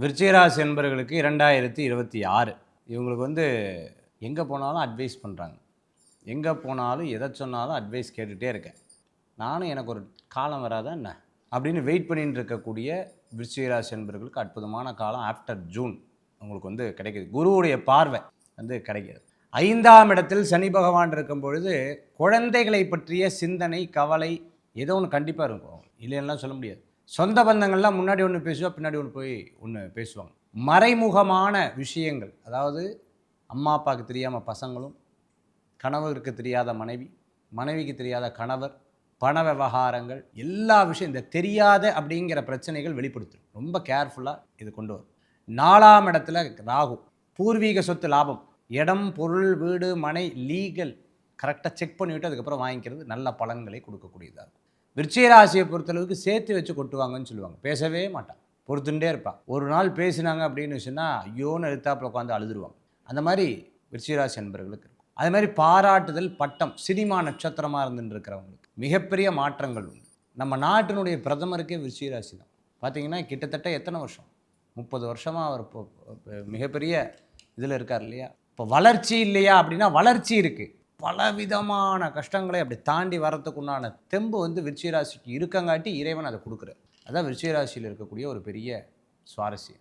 விருச்சிகராசி என்பவர்களுக்கு இரண்டாயிரத்தி இருபத்தி ஆறு. இவங்களுக்கு வந்து எங்கே போனாலும் அட்வைஸ் பண்ணுறாங்க எங்கே போனாலும் எதை சொன்னாலும் அட்வைஸ் கேட்டுகிட்டே இருக்கேன். நானும் எனக்கு ஒரு காலம் வராதா என்ன? அப்படின்னு வெயிட் பண்ணிட்டு இருக்கக்கூடிய விருச்சிகராசி என்பவர்களுக்கு அற்புதமான காலம் ஆஃப்டர் ஜூன் உங்களுக்கு வந்து கிடைக்குது. குருவுடைய பார்வை வந்து கிடைக்கிது ஐந்தாம் இடத்தில் சனி பகவான் இருக்கும் பொழுது குழந்தைகளை பற்றிய சிந்தனை கவலை ஏதோ ஒன்று கண்டிப்பாக இருக்கும். இல்லைன்னா சொல்ல முடியாது. சொந்த பந்தங்கள்லாம் முன்னாடி ஒன்று பேசுவா பின்னாடி ஒன்று போய் ஒன்று பேசுவாங்க. மறைமுகமான விஷயங்கள் அதாவது அம்மா அப்பாவுக்கு தெரியாமல் பசங்களும் கணவருக்கு தெரியாத மனைவி மனைவிக்கு தெரியாத கணவர் பண விவகாரங்கள் எல்லா விஷயம் இந்த தெரியாத அப்படிங்கிற பிரச்சனைகள் வெளிப்படுத்தும். ரொம்ப கேர்ஃபுல்லாக இது கொண்டு வரும். நாலாம் இடத்துல ராகு பூர்வீக சொத்து லாபம். இடம் பொருள் வீடு மனை லீகல். கரெக்டாக செக் பண்ணிவிட்டு அதுக்கப்புறம் வாங்கிக்கிறது நல்ல பலன்களை கொடுக்கக்கூடியதாக இருக்கும். விருச்சிக ராசியை பொறுத்தளவுக்கு சேர்த்து வச்சு கொட்டுவாங்கன்னு சொல்லுவாங்க. பேசவே மாட்டான். பொறுத்துட்டே இருப்பான். ஒரு நாள் பேசினாங்க அப்படின்னு சொன்னால் ஐயோன்னு எழுத்தாப்பில் உட்காந்து அழுதுருவாங்க. அந்த மாதிரி விருச்சிக ராசி என்பவர்களுக்கு இருக்கும். அது மாதிரி பாராட்டுதல் பட்டம் சினிமா நட்சத்திரமாக இருந்துட்டு இருக்கிறவங்களுக்கு மிகப்பெரிய மாற்றங்கள் உண்டு. நம்ம நாட்டினுடைய பிரதமருக்கே விருச்சிக ராசி தான். பார்த்தீங்கன்னா கிட்டத்தட்ட எத்தனை வருஷம்? முப்பது வருஷமாக அவர் இப்போ மிகப்பெரிய இதில் இருக்கார் இல்லையா? இப்போ வளர்ச்சி இல்லையா அப்படின்னா வளர்ச்சி இருக்குது பலவிதமான கஷ்டங்களை அப்படி தாண்டி வரத்துக்குண்டான தெம்பு வந்து விருச்சிகராசிக்கு இருக்கங்காட்டி இறைவன் அதை கொடுக்குறார். அதான் விருச்சிகராசியில் இருக்கக்கூடிய ஒரு பெரிய சுவாரஸ்யம்.